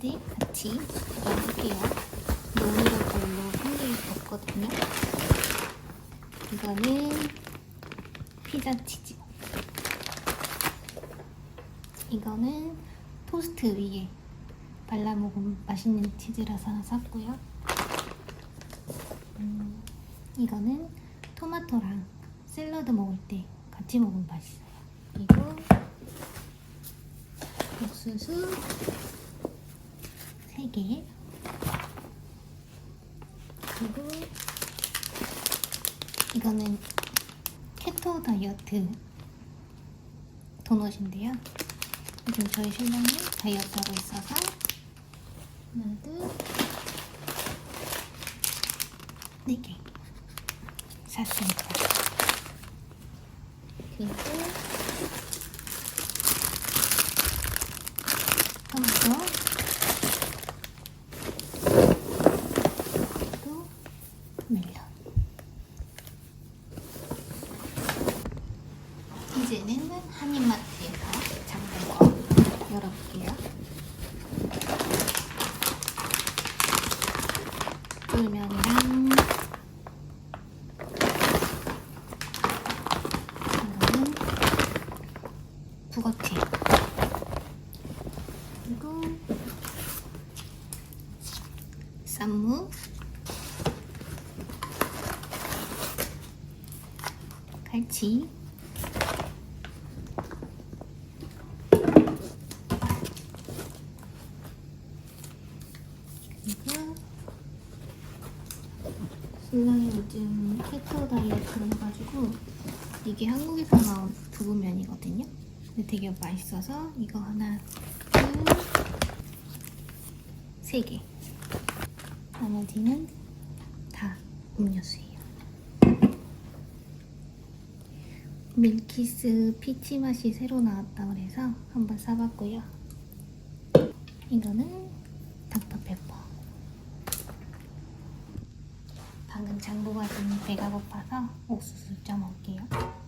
뭐 사왔는지 같이 보여볼게요. 너무 별로 한개 없거든요. 이거는 피자 치즈. 이거는 토스트 위에 발라 먹으면 맛있는 치즈라서 샀고요. 음, 이거는 토마토랑 샐러드 먹을 때 같이 먹으면 맛있어요. 그리고 옥수수 3개 그리고 이거는 케토 다이어트 도넛인데요. 요즘 저희 신랑이 다이어트 하고 있어서 하나 둘네개 샀습니다. 그리고 토마토 또 멜론 이제는 한인마트에서 거 열어볼게요. 쫄면이랑 이거는 북어채 그리고 쌈무. 갈치 그리고 신랑이 요즘 케토 다이어트를 해가지고 이게 한국에서 나온 두부면이거든요. 근데 되게 맛있어서 이거 하나, 둘, 세 개. 나머지는 다 음료수예요. 밀키스 피치 맛이 새로 나왔다 그래서 한번 사봤고요. 이거는 닥터페퍼. 방금 장보가 좀 배가 고파서 옥수수 쪄 먹을게요.